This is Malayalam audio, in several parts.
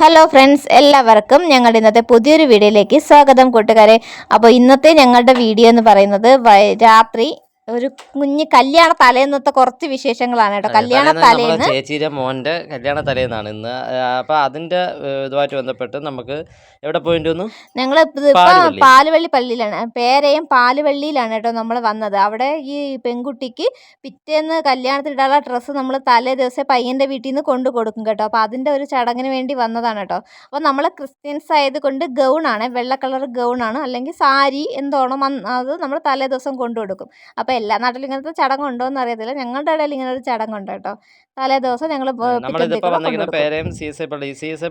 ഹലോ ഫ്രണ്ട്സ് എല്ലാവർക്കും ഞങ്ങളുടെ ഇന്നത്തെ പുതിയൊരു വീഡിയോയിലേക്ക് സ്വാഗതം കൂട്ടുകാരെ. അപ്പോൾ ഇന്നത്തെ ഞങ്ങളുടെ വീഡിയോ എന്ന് പറയുന്നത് രാത്രി ഒരു കുഞ്ഞ് കല്യാണ തലേന്നത്തെ കുറച്ച് വിശേഷങ്ങളാണ് കേട്ടോ. കല്യാണ തലേന്ന് ചേച്ചിയുടെ മോന്റെ കല്യാണ തലേന്നാണ് ഇന്ന്. അപ്പൊ അതിന്റെ ഇതുമായിട്ട് ബന്ധപ്പെട്ട് നമുക്ക് എവിടെ പോയിട്ട് വന്നു? ഞങ്ങൾ പാലുവള്ളി. പള്ളിയിലാണ്. പേരയും പാലുവള്ളിയിലാണ് കേട്ടോ നമ്മൾ വന്നത്. അവിടെ ഈ പെൺകുട്ടിക്ക് പിറ്റേന്ന് കല്യാണത്തിനിടാനുള്ള ഡ്രസ്സ് നമ്മൾ തലേ ദിവസം പയ്യന്റെ വീട്ടിൽ നിന്ന് കൊണ്ടു കൊടുക്കും കേട്ടോ. അപ്പൊ അതിന്റെ ഒരു ചടങ്ങിന് വേണ്ടി വന്നതാണ് കേട്ടോ. അപ്പൊ നമ്മൾ ക്രിസ്ത്യൻസ് ആയതുകൊണ്ട് ഗൗണാണ്. വെള്ള കളർ ഗൗണാണ്. അല്ലെങ്കിൽ സാരി എന്തോണം അത് നമ്മൾ തലേ ദിവസം കൊണ്ടു കൊടുക്കും. അപ്പോൾ എല്ലാ നാട്ടിലും ഇങ്ങനത്തെ ചടങ്ങുണ്ടോ എന്ന് അറിയത്തില്ല. ഞങ്ങളുടെ ഇടയിൽ ഇങ്ങനെ ഒരു ചടങ്ങുണ്ട് കേട്ടോ. തലേ ദിവസം ഞങ്ങൾ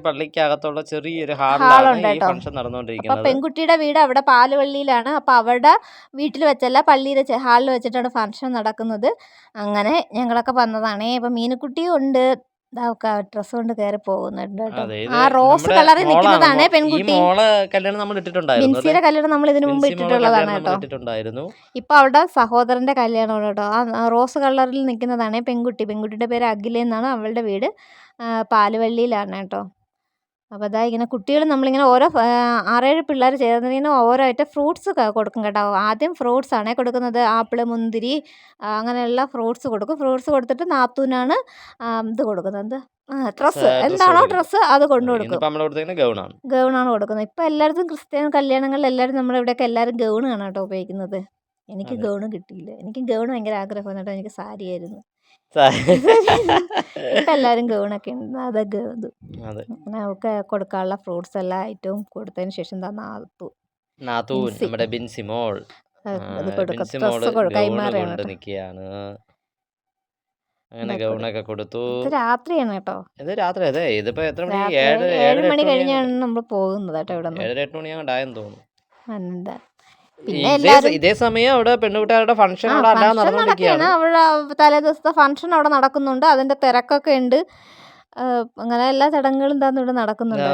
പള്ളിക്കകത്തുള്ള ചെറിയൊരു ഹാളുണ്ട് കേട്ടോ. നടന്നുകൊണ്ടിരിക്കുന്നത്. പെൺകുട്ടിയുടെ വീട് അവിടെ പാലുവള്ളിയിലാണ്. അപ്പൊ അവിടെ വീട്ടിൽ വെച്ചല്ല പള്ളിയിൽ വെച്ച് ഹാളിൽ വെച്ചിട്ടാണ് ഫംഗ്ഷൻ നടക്കുന്നത്. അങ്ങനെ ഞങ്ങളൊക്കെ വന്നതാണേ. ഇപ്പൊ മീനുക്കുട്ടിയും ഉണ്ട്. ഡ്രസ്സ് കൊണ്ട് കയറി പോകുന്നുണ്ട് കേട്ടോ. അതെ, ഇത് ആ റോസ് നമ്മുടെ കളറിൽ നിൽക്കുന്നതാണ് ഈ പെൺകുട്ടി. മോളെ കല്യാണം നമ്മൾ ഇട്ടിട്ടുണ്ടായിരുന്നു ബിൻസിയുടെ കല്യാണം നമ്മൾ ഇതിനു മുമ്പ് ബിൻസി മോളെ ഇട്ടിട്ടുള്ളതാണ് കല്യാണം കേട്ടോ. നമ്മൾ ഇട്ടിട്ടുണ്ടായിരുന്നു. ഇപ്പൊ അവളുടെ സഹോദരന്റെ കല്യാണമാണ് കേട്ടോ. ആ ആ റോസ് കളറിൽ നിൽക്കുന്നതാണ് പെൺകുട്ടി. പെൺകുട്ടിയുടെ പേര് അഖില എന്നാണ് അവളുടെ വീട്. ആ, പാലുവള്ളിയിലാണ് കേട്ടോ. അപ്പോൾ അതാ ഇങ്ങനെ കുട്ടികൾ നമ്മളിങ്ങനെ ഓരോ ആറേഴ് പിള്ളേർ ചേർന്നിങ്ങനെ ഓരോ ഐറ്റം ഫ്രൂട്ട്സ് കൊടുക്കും കേട്ടോ. ആദ്യം ഫ്രൂട്ട്സ് ആണേ കൊടുക്കുന്നത്. ആപ്പിൾ മുന്തിരി അങ്ങനെയുള്ള ഫ്രൂട്ട്സ് കൊടുക്കും. ഫ്രൂട്ട്സ് കൊടുത്തിട്ട് നാത്തൂനാണ് ഇത് കൊടുക്കുന്നത്. എന്ത്? ഡ്രസ്സ്. എന്താണോ ഡ്രസ്സ് അത് കൊണ്ടു കൊടുക്കും. ഗൗണാണ്. കൊടുക്കുന്നത്. ഇപ്പം എല്ലായിടത്തും ക്രിസ്ത്യൻ കല്യാണങ്ങളിൽ എല്ലാവരും നമ്മുടെ ഇവിടെയൊക്കെ എല്ലാവരും ഗൗണാണ് കേട്ടോ ഉപയോഗിക്കുന്നത്. എനിക്ക്. ഗൗണ് കിട്ടിയില്ല. എനിക്ക് ഗൗണ് ഭയങ്കര ആഗ്രഹമാണ് കേട്ടോ. എനിക്ക് സാരിയായിരുന്നു ഇപ്പം എല്ലാവരും ഗവണൊക്കെ ഉണ്ട് അത് അങ്ങനെ അവൾക്ക് കൊടുക്കാനുള്ള ഫ്രൂട്ട്സ് എല്ലാ ഐറ്റവും കൊടുത്തതിന് ശേഷം ദാ നാത്തു. നാത്തൂൻ ബിൻസി. നമ്മുടെ ബിൻസിമോൾ അത് ആ, അത് കൊടുക്കും. ബിൻസി മോൾ ഡ്രസ്സ് കൊടുക്കും ഗൗണ് കൈമാറിയാണ് കൊണ്ട് കേട്ടോ. നിൽക്കുകയാണ് അങ്ങനെ ഗൗണൊക്കെ കൊടുത്തു. ഇത് രാത്രിയാണ് കേട്ടോ. ഇത് രാത്രി അതെ. ഇതിപ്പോ എത്ര മണി? രാത്രി ഏഴ് ഏഴ് ഏഴര മണി എട്ട് കഴിഞ്ഞാണ് നമ്മൾ പോകുന്നത് കേട്ടോ ഇവിടെ നിന്ന് ഏഴര എട്ട് മണിയാണ്ടായെന്ന് തോന്നുന്നു. എന്താ ഇതേ സമയം അവിടെ പെൺകുട്ടികളുടെ ഫംഗ്ഷൻ അവിടെ നടക്കുകയാണ്. തലേ ദിവസത്തെ ഫംഗ്ഷൻ അവിടെ നടക്കുന്നുണ്ട്. അതിന്റെ തിരക്കൊക്കെ ഉണ്ട്. അങ്ങനെ എല്ലാ ചടങ്ങുകളും തന്നെ ഇവിടെ നടക്കുന്നുണ്ട്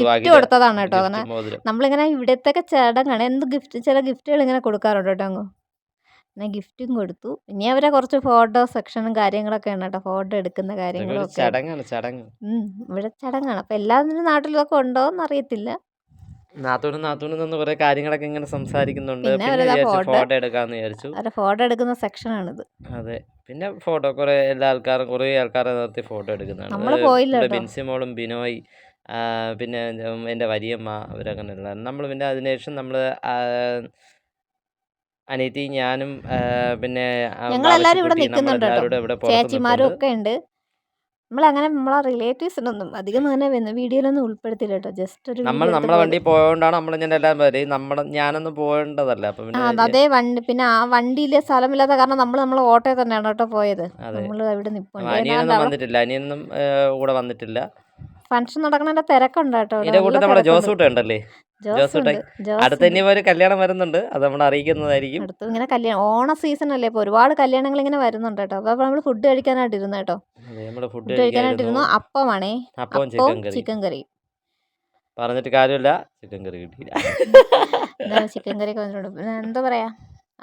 ഗിഫ്റ്റ് കൊടുത്തതാണ് കേട്ടോ. അങ്ങനെ നമ്മളിങ്ങനെ ഇവിടത്തെ ചടങ്ങാണ്. എന്ത് ഗിഫ്റ്റ് ചില ഗിഫ്റ്റുകൾ ഇങ്ങനെ കൊടുക്കാറുണ്ട് കേട്ടോ അങ്ങ്. പിന്നെ ഗിഫ്റ്റും കൊടുത്തു. ഇനി അവരെ കുറച്ച് ഫോട്ടോ സെക്ഷനും കാര്യങ്ങളൊക്കെ കാര്യങ്ങളൊക്കെയാണ് കേട്ടോ. ഫോട്ടോ എടുക്കുന്ന കാര്യങ്ങളൊക്കെ. ഇവിടെ ചടങ്ങാണ്. അപ്പൊ എല്ലാത്തിനും നാട്ടിലൊക്കെ ഉണ്ടോ എന്ന് അറിയത്തില്ല നാത്തൂനും നാത്തൂനും നിന്ന് കുറെ കാര്യങ്ങളൊക്കെ ഇങ്ങനെ സംസാരിക്കുന്നുണ്ട്. പിന്നെ പിന്നെ അവരതാ വിചാരിച്ചു photo- ഫോട്ടോ എടുക്കാന്ന് വിചാരിച്ചു. അവരെ ഫോട്ടോ എടുക്കുന്ന സെക്ഷനാണിത് അതെ. പിന്നെ ഫോട്ടോ കുറെ എല്ലാ ആൾക്കാരും കുറെ ആൾക്കാരെ നിർത്തി ഫോട്ടോ എടുക്കുന്നതാണ്. നമ്മൾ അത് പോയില്ല ഇവിടെ കേട്ടോ. ബിൻസി മോളും ബിനോയ് ആ, പിന്നെ ഉം, എന്റെ വലിയമ്മ അവരങ്ങനെയുള്ള നമ്മൾ പിന്നെ അതിനുശേഷം നമ്മൾ അനിയത്തി ഞാനും ആ, പിന്നെ ആ, ഞങ്ങളെല്ലാവരും ഇവിടെ ബാബുശ്ശിക്കുട്ടി, നിൽക്കുന്നുണ്ട് കേട്ടോ. നമ്മളെല്ലാവരും ഇവിടെ പുറത്ത് ചേച്ചിമാരും നിൽപ്പുണ്ട്. ഒക്കെ ഉണ്ട്. നമ്മളങ്ങനെ നമ്മളെ റിലേറ്റീവ്സിനൊന്നും അധികം അങ്ങനെ വീഡിയോയിലൊന്നും ഉൾപ്പെടുത്തില്ല കേട്ടോ ജസ്റ്റ് ഒരു നമ്മൾ എടുത്ത് നമ്മളെ വണ്ടി പോയോണ്ടാണ് നമ്മൾ ഇങ്ങനെ എല്ലാം വരെ നമ്മുടെ ഞാനൊന്നും പോകേണ്ടതല്ല. അപ്പൊ ആ, പിന്നെ അത് അതേ വണ്ടി പിന്നെ ആ വണ്ടിയിൽ സ്ഥലമില്ലാത്ത കാരണം നമ്മൾ നമ്മൾ ഓട്ടോയിൽ തന്നെയാണ് കേട്ടോ പോയത്. അതെ. നമ്മൾ അവിടെ നിൽപ്പുണ്ട് അനിയനൊന്നും വന്നിട്ടില്ല. അനിയനൊന്നും കൂടെ വന്നിട്ടില്ല. ഫംഗ്ഷൻ നടക്കണതിന്റെ തിരക്കുണ്ട് കേട്ടോ. ഇതിന്റെ കൂട്ടത്തിൽ നല്ല നമ്മുടെ തിരക്കുണ്ട്. ജോസൂട്ട ഉണ്ടല്ലേ? ജോസ് അടുത്ത് ഉണ്ട്. ഇനി ഒരു കല്യാണം വരുന്നുണ്ട്. അത് നമ്മൾ അറിയിക്കുന്നതായിരിക്കും. അടുത്ത് ഇങ്ങനെ കല്യാണം ഓണ സീസൺ അല്ലേ? ഇപ്പൊ ഒരുപാട് കല്യാണങ്ങൾ ഇങ്ങനെ വരുന്നുണ്ട് കേട്ടോ. അപ്പൊ നമ്മൾ ഫുഡ് കഴിക്കാനായിട്ട് ഇരുന്നു കേട്ടോ. അതെ, ഫുഡ് ഫുഡ് കഴിക്കാനായിട്ട് ഇരുന്നു. കഴിക്കാനായിരുന്നു അപ്പമാണേ അപ്പവും അപ്പവും ചിക്കൻ കറി ചിക്കൻ കറി പറഞ്ഞിട്ട് കാര്യമില്ല. ചിക്കൻ കറി കിട്ടിയില്ല. ചിക്കൻ കറി ഒക്കെ വന്നിട്ടുണ്ട് പിന്നെ എന്താ പറയാ?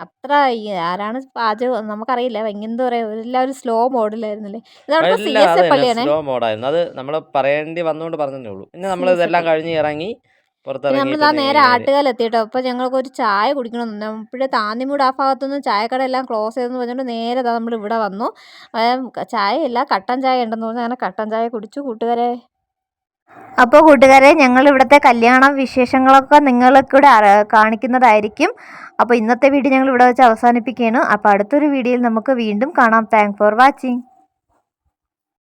അത്ര ഈ ആരാണ് പാചകം? നമുക്കറിയില്ല. ഭയങ്കര എന്താ പറയാ. എല്ലാവരും സ്ലോ മോഡിലായിരുന്നില്ലേ ഇതവിടുത്തെ സി എസ് എ പള്ളിയാണേ. സ്ലോ മോഡായിരുന്നു അത് നമ്മൾ പറയേണ്ടി വന്നുകൊണ്ട് പറഞ്ഞതേ ഉള്ളൂ. പിന്നെ നമ്മൾ ഇതെല്ലാം കഴിഞ്ഞ് ഇറങ്ങി പുറത്തിറങ്ങി നേരെ ആട്ടുകാൽ എത്തിയിട്ടോ? അപ്പോൾ ഞങ്ങൾക്ക് ഒരു ചായ കുടിക്കണം നമ്മുടെ താന്നിമൂട് ആ ഭാഗത്തുനിന്ന് ചായക്കട എല്ലാം ക്ലോസ് ചെയ്തെന്ന് പറഞ്ഞുകൊണ്ട് നേരെ നമ്മൾ ഇവിടെ വന്നു. ചായ ഇല്ല ചായയില്ല കട്ടൻ ചായ ഉണ്ടെന്ന് പറഞ്ഞാൽ അങ്ങനെ കട്ടൻ ചായ കുടിച്ചു കൂട്ടുകാരെ. അപ്പോൾ കൂട്ടുകാരെ ഞങ്ങൾ ഇവിടുത്തെ കല്യാണ വിശേഷങ്ങളൊക്കെ നിങ്ങൾക്കിവിടെ കാണിക്കുന്നതായിരിക്കും. അപ്പോൾ ഇന്നത്തെ വീഡിയോ ഞങ്ങൾ ഇവിടെ വെച്ച് അവസാനിപ്പിക്കുകയാണ്. അപ്പോൾ അടുത്തൊരു വീഡിയോയിൽ നമുക്ക് വീണ്ടും കാണാം. Thank for watching